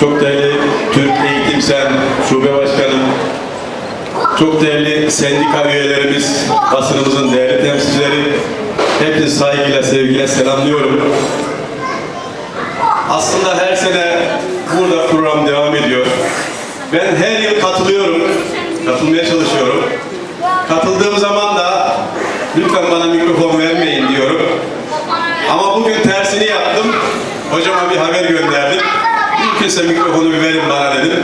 çok değerli Türk Eğitim Sen Şube Başkanım, çok değerli sendika üyelerimiz, basınımızın değerli temsilcileri, hepinizi saygıyla, sevgiyle selamlıyorum. Aslında her sene burada program devam ediyor. Ben her yıl katılıyorum, katılmaya çalışıyorum. Katıldığım zaman da lütfen bana mikrofon vermeyin diyorum. Ama bugün tersini yaptım. Hocama bir haber gönderdim. Mümkünse mikrofonu bir verin bana dedim.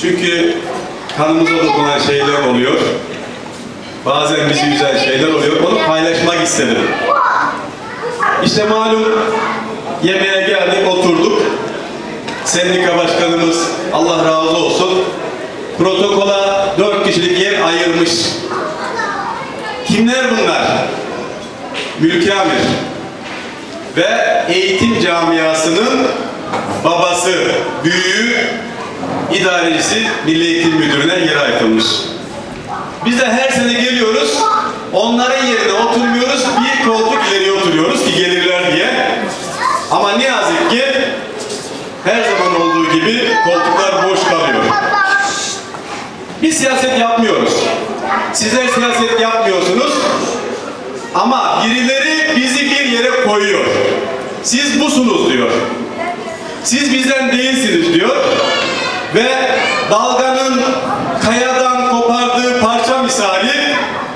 Çünkü kanımıza dokunan şeyler oluyor. Bazen bizi güzel şeyler oluyor. Onu paylaşmak istedim. İşte malum yemeğe geldik, oturduk. Sendika başkanımız Allah razı olsun protokola dört kişilik yer ayırmış. Kimler bunlar? Mülki Amir ve eğitim camiasının babası, büyüğü, idarecisi Milli Eğitim Müdürü'ne yer ayrılmış. Biz de her sene geliyoruz, onların yerine oturmuyoruz, bir koltuk ileriye oturuyoruz ki gelirler diye. Ama ne yazık ki her zaman olduğu gibi koltuklar boş kalıyor. Biz siyaset yapmıyoruz. Sizler siyaset yapmıyorsunuz. Ama birileri bizi bir yere koyuyor. Siz busunuz diyor. Siz bizden değilsiniz diyor. Ve dalganın kayadan kopardığı parça misali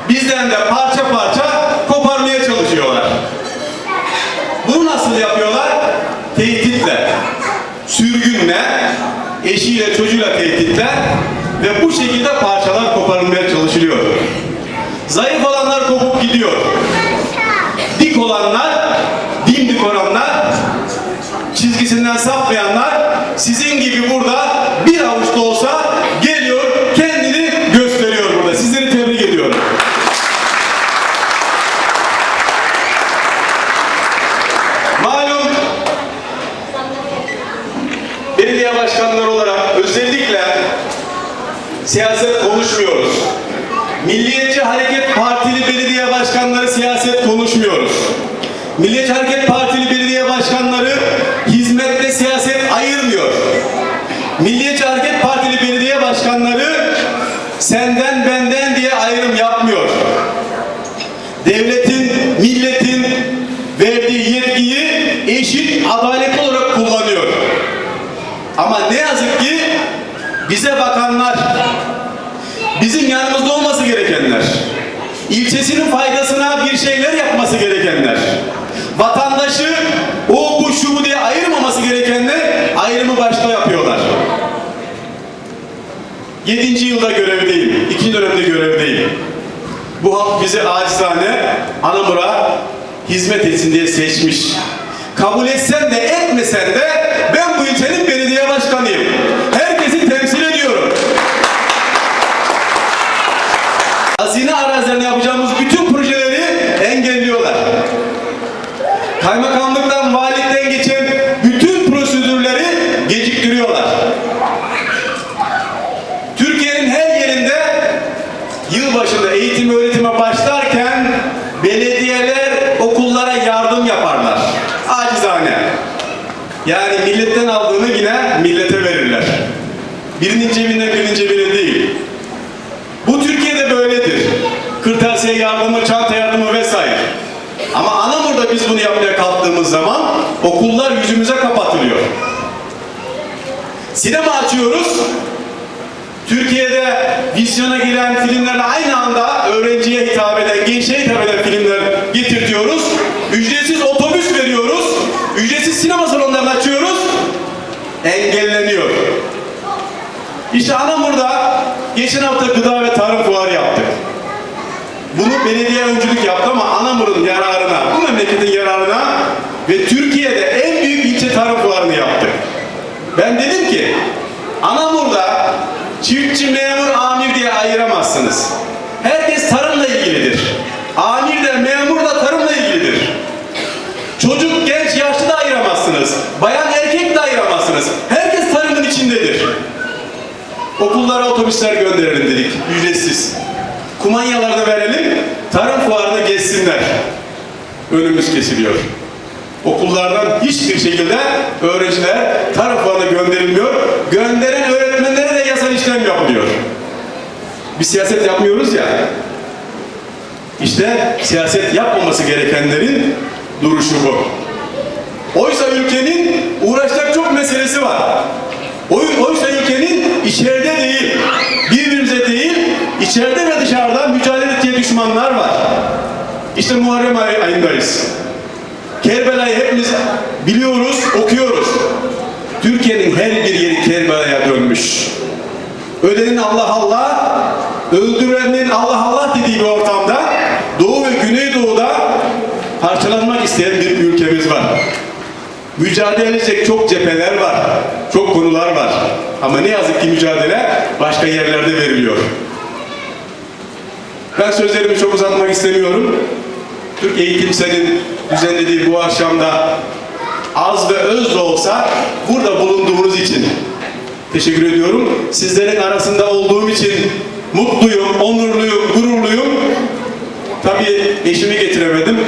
bizden de parça parça koparmaya çalışıyorlar. Bunu nasıl yapıyorlar? Tehditle, sürgünle, eşiyle çocuğuyla tehditle ve bu şekilde parçalar koparılmaya çalışılıyor. Zayıf çizgisinden sapmayanlar sizin gibi burada bir avuç da olsa geliyor, kendini gösteriyor burada. Sizleri tebrik ediyorum. Malum belediye başkanları olarak özellikle siyaset konuşmuyoruz. Milliyetçi Hareket Partili belediye başkanları siyaset konuşmuyoruz. Milliyetçi Hareket Partili belediye başkanları hizmette siyaset ayırmıyor. Milliyetçi Hareket Partili belediye başkanları senden benden diye ayrım yapmıyor. Devletin, milletin verdiği yetkiyi eşit, adaletli olarak kullanıyor. Ama ne yazık ki bize bakanlar, bizim yanımızda olması gerekenler, ilçesinin faydasına bir şeyler yapması gerekenler, vatandaşı o bu şu bu diye ayırmaması gerekenler ayrımı başta yapıyorlar. Yedinci yılda görevdeyim, ikinci dönemde görevdeyim. Bu halk bizi acizane Anamur'a hizmet etsin diye seçmiş. Kabul etsen de etmesen de ben bu ilçenin belediye başkanıyım. Yani milletten aldığını yine millete verirler. Birinin cebine birinin cebine değil. Bu Türkiye'de böyledir. Kırtasiye yardımı, çanta yardımı vesaire. Ama Anamur'da biz bunu yapmaya kalktığımız zaman okullar yüzümüze kapatılıyor. Sinema açıyoruz. Türkiye'de vizyona giren filmlerle aynı anda İşte Anamur'da geçen hafta gıda ve tarım fuarı yaptık. Bunu belediye öncülük yaptı ama Anamur'un yararına, bu memleketin yararına ve Türkiye'de en büyük ilçe tarım fuarını yaptık. Ben dedim ki Anamur'da çiftçi, memur, amir diye ayıramazsınız. Okullara otobüsler gönderelim dedik, ücretsiz. Kumanyalarını verelim, tarım fuarını gezsinler. Önümüz kesiliyor. Okullardan hiçbir şekilde öğrenciler tarım fuarına gönderilmiyor. Gönderen öğretmenlere de yasal işlem yapılıyor. Bir siyaset yapmıyoruz ya. İşte siyaset yapmaması gerekenlerin duruşu bu. Oysa ülkenin uğraşacak çok meselesi var. Oy- Oysa içeride ve dışarıda mücadele ettiği düşmanlar var. İşte Muharrem ay- ayındayız. Kerbela'yı hepimiz biliyoruz, okuyoruz. Türkiye'nin her bir yeri Kerbela'ya dönmüş. Ölenin Allah Allah, öldürenin Allah Allah dediği bir ortamda Doğu ve Güneydoğu'da parçalanmak isteyen bir ülkemiz var. Mücadele edecek çok cepheler var, çok konular var. Ama ne yazık ki mücadele başka yerlerde veriliyor. Ben sözlerimi çok uzatmak istemiyorum. Türk Eğitim Sen'in düzenlediği bu akşamda az ve öz de olsa burada bulunduğunuz için teşekkür ediyorum. Sizlerin arasında olduğum için mutluyum, onurluyum, gururluyum. Tabii eşimi getiremedim.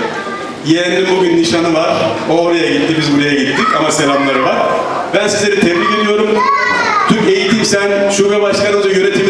Yeğenim bugün nişanı var. O oraya gitti, biz buraya gittik ama selamları var. Ben sizleri tebrik ediyorum. Türk Eğitim Sen Şube Başkanımıza yönetimine teşekkür